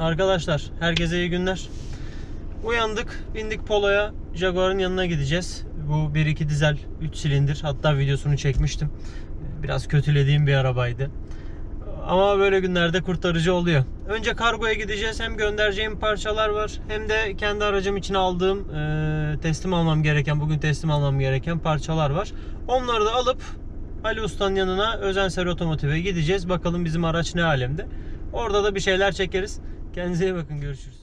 Arkadaşlar herkese iyi günler. Uyandık, bindik Polo'ya. Jaguar'ın yanına gideceğiz. Bu 1.2 dizel 3 silindir. Hatta videosunu çekmiştim. Biraz kötülediğim bir arabaydı. Ama böyle günlerde kurtarıcı oluyor. Önce kargoya gideceğiz. Hem göndereceğim parçalar var. Hem de kendi aracım için aldığım e, teslim almam gereken, bugün teslim almam gereken parçalar var. Onları da alıp Ali Usta'nın yanına Özenser Otomotiv'e gideceğiz. Bakalım bizim araç ne alemde. Orada da bir şeyler çekeriz. Kendinize iyi bakın. Görüşürüz.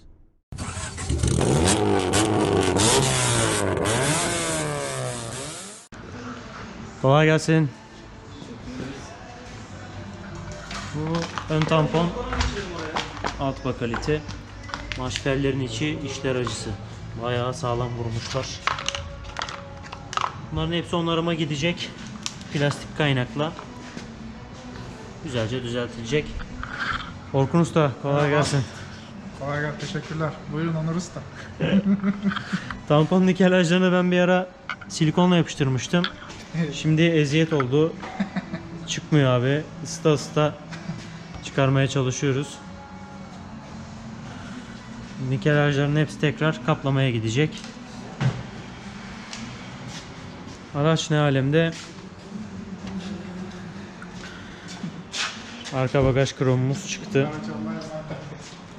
Kolay gelsin. Bu ön tampon alt bakalite. Maşperlerin içi işler acısı. Bayağı sağlam vurmuşlar. Bunların hepsi onarıma gidecek. Plastik kaynakla. Güzelce düzeltilecek. Orkun Usta kolay gelsin. Kolay gelsin, teşekkürler. Buyurun Onur Usta. Tampon nikelajlarını ben bir ara silikonla yapıştırmıştım. Şimdi eziyet oldu. Çıkmıyor abi. Isıta ısıta çıkarmaya çalışıyoruz. Nikelajların hepsi tekrar kaplamaya gidecek. Araç ne alemde? Arka bagaj kromumuz çıktı.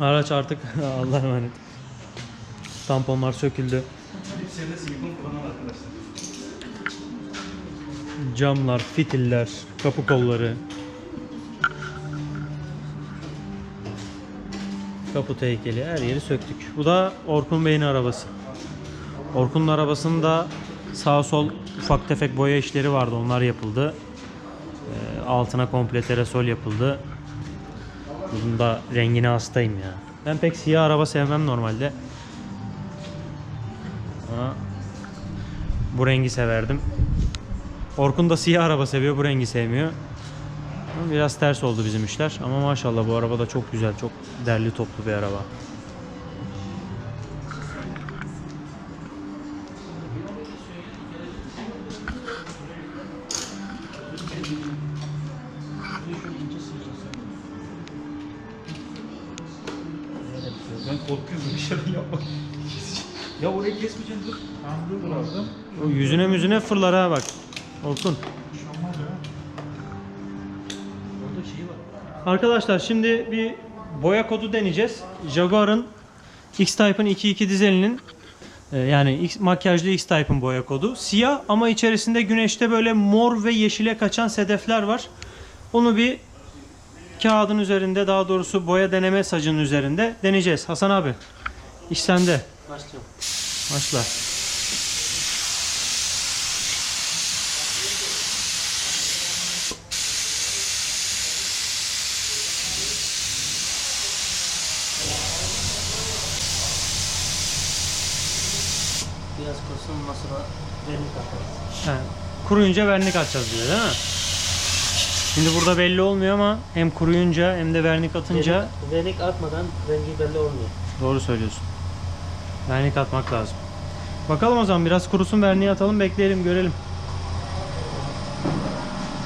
Araç artık Allah'a emanet. Tamponlar söküldü. Camlar, fitiller, kapı kolları. Kaput heykeli her yeri söktük. Bu da Orkun Bey'in arabası. Orkun'un arabasında sağ sol ufak tefek boya işleri vardı. Onlar yapıldı. Altına komple teresol yapıldı. Bunun da rengine hastayım ya. Ben pek siyah araba sevmem normalde. Ama bu rengi severdim. Orkun da siyah araba seviyor, bu rengi sevmiyor. Biraz ters oldu bizim işler ama maşallah bu araba da çok güzel, çok derli toplu bir araba. Korkuyorum bir şey yapmak. ya orayı kesmeyeceksin dur. Tamam dur aldım. O yüzüne müzüne fırlar ha bak. Bir şey şey var. Arkadaşlar şimdi bir boya kodu deneyeceğiz. Jaguar'ın X-Type'ın 2.2 dizelinin e, yani X, makyajlı X-Type'ın boya kodu. Siyah ama içerisinde güneşte böyle mor ve yeşile kaçan sedefler var. Onu bir kağıdın üzerinde daha doğrusu boya deneme sacının üzerinde deneyeceğiz. Hasan abi iş sende. Başlayalım. Başla. Biraz kurusun sonra vernik atarız. He, kuruyunca vernik atacağız diyor değil mi? Şimdi burada belli olmuyor ama hem kuruyunca hem de vernik atınca Vernik, vernik atmadan rengi belli olmuyor. Doğru söylüyorsun. Vernik atmak lazım. Bakalım o zaman biraz kurusun verniği atalım bekleyelim görelim.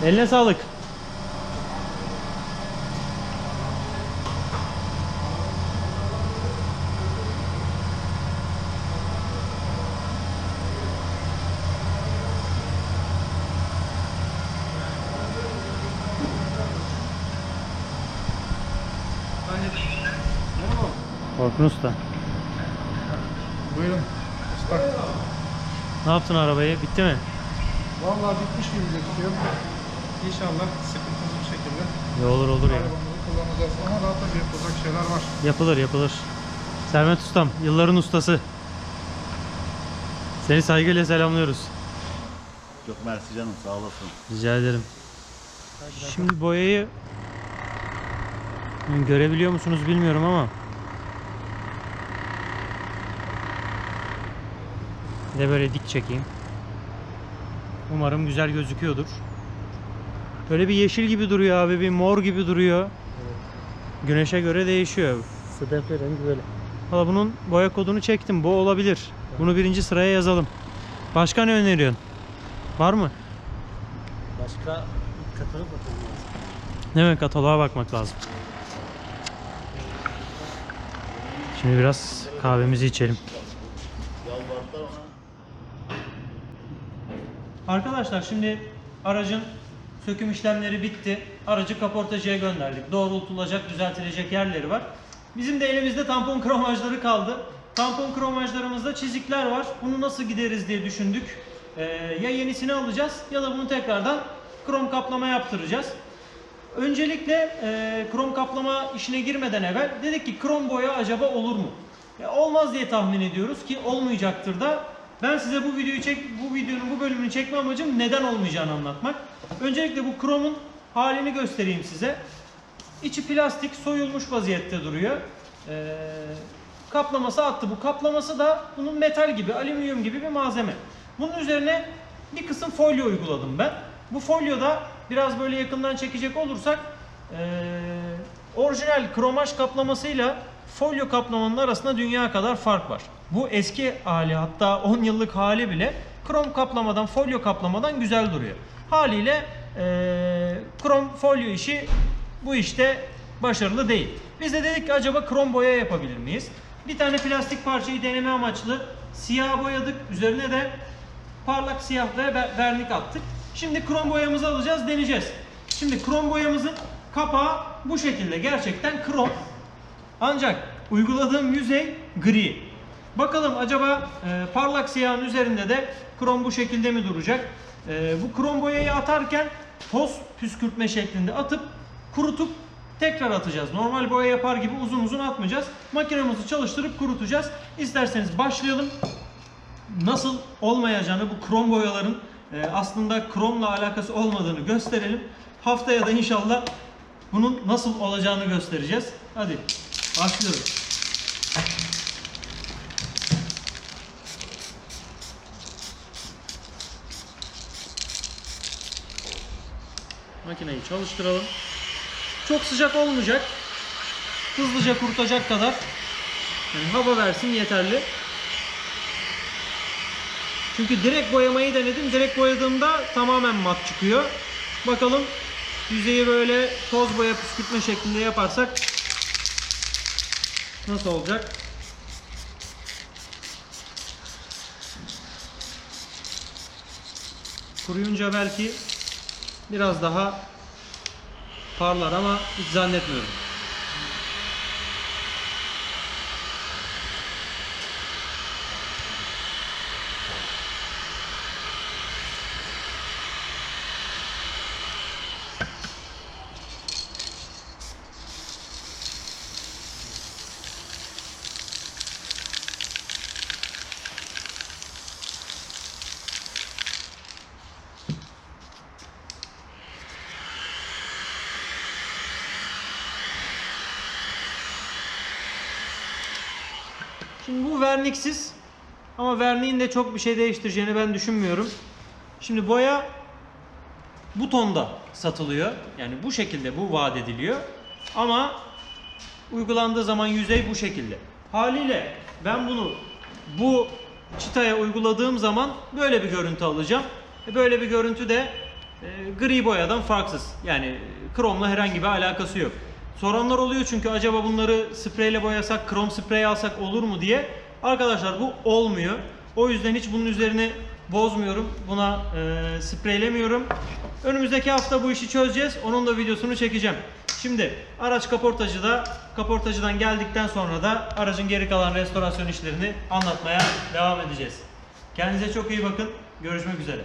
Eline sağlık. Orkun Usta. Buyurun usta. Ne yaptın arabayı? Bitti mi? Vallahi bitmiş gibi gözüküyor. İnşallah sıkıntısız bir şekilde Ya olur olur ya. arabamızı kullanacağız. Ama daha tabii yapılacak şeyler var. Yapılır yapılır. Sermet Ustam, yılların ustası. Seni saygıyla selamlıyoruz. Çok mersi canım sağ olasın. Rica ederim. Şimdi boyayı görebiliyor musunuz bilmiyorum ama bir de böyle dik çekeyim. Umarım güzel gözüküyordur. Böyle bir yeşil gibi duruyor abi, bir mor gibi duruyor. Güneşe göre değişiyor. Sedefli rengi böyle. Valla bunun boya kodunu çektim. Bu olabilir. Bunu birinci sıraya yazalım. Başka ne öneriyorsun? Var mı? Başka katılıp bakalım lazım. Değil mi? Kataloğa bakmak lazım. Şimdi biraz kahvemizi içelim. Arkadaşlar şimdi aracın söküm işlemleri bitti. Aracı kaportacıya gönderdik. Doğrultulacak, düzeltilecek yerleri var. Bizim de elimizde tampon kromajları kaldı. Tampon kromajlarımızda çizikler var. Bunu nasıl gideriz diye düşündük. Ee, ya yenisini alacağız ya da bunu tekrardan krom kaplama yaptıracağız. Öncelikle e, krom kaplama işine girmeden evvel dedik ki krom boya acaba olur mu? Ya olmaz diye tahmin ediyoruz ki olmayacaktır da. Ben size bu videoyu çek bu videonun bu bölümünü çekme amacım neden olmayacağını anlatmak. Öncelikle bu kromun halini göstereyim size. İçi plastik soyulmuş vaziyette duruyor. Ee, kaplaması attı. Bu kaplaması da bunun metal gibi, alüminyum gibi bir malzeme. Bunun üzerine bir kısım folyo uyguladım ben. Bu folyoda biraz böyle yakından çekecek olursak ee, orijinal kromaj kaplamasıyla folyo kaplamanın arasında dünya kadar fark var. Bu eski hali hatta 10 yıllık hali bile krom kaplamadan, folyo kaplamadan güzel duruyor. Haliyle ee, krom folyo işi bu işte başarılı değil. Biz de dedik ki acaba krom boya yapabilir miyiz? Bir tane plastik parçayı deneme amaçlı siyah boyadık. Üzerine de parlak siyah ve ver- vernik attık. Şimdi krom boyamızı alacağız, deneyeceğiz. Şimdi krom boyamızın kapağı bu şekilde. Gerçekten krom. Ancak uyguladığım yüzey gri. Bakalım acaba e, parlak siyahın üzerinde de krom bu şekilde mi duracak? E, bu krom boyayı atarken toz püskürtme şeklinde atıp kurutup tekrar atacağız. Normal boya yapar gibi uzun uzun atmayacağız. Makinemizi çalıştırıp kurutacağız. İsterseniz başlayalım nasıl olmayacağını bu krom boyaların e, aslında kromla alakası olmadığını gösterelim. Haftaya da inşallah bunun nasıl olacağını göstereceğiz. Hadi başlıyoruz. Makineyi çalıştıralım. Çok sıcak olmayacak. Hızlıca kurutacak kadar yani hava versin yeterli. Çünkü direkt boyamayı denedim. Direkt boyadığımda tamamen mat çıkıyor. Bakalım yüzeyi böyle toz boya püskürtme şeklinde yaparsak nasıl olacak? Kuruyunca belki biraz daha parlar ama hiç zannetmiyorum. Şimdi bu verniksiz ama verniğin de çok bir şey değiştireceğini ben düşünmüyorum. Şimdi boya bu tonda satılıyor. Yani bu şekilde bu vaat ediliyor. Ama uygulandığı zaman yüzey bu şekilde. Haliyle ben bunu bu çıtaya uyguladığım zaman böyle bir görüntü alacağım. E, Böyle bir görüntü de e, gri boyadan farksız. Yani e, kromla herhangi bir alakası yok. Soranlar oluyor çünkü acaba bunları spreyle boyasak, krom sprey alsak olur mu diye. Arkadaşlar bu olmuyor. O yüzden hiç bunun üzerine bozmuyorum. Buna e, spreylemiyorum. Önümüzdeki hafta bu işi çözeceğiz. Onun da videosunu çekeceğim. Şimdi araç kaportacıda, kaportacıdan geldikten sonra da aracın geri kalan restorasyon işlerini anlatmaya devam edeceğiz. Kendinize çok iyi bakın. Görüşmek üzere.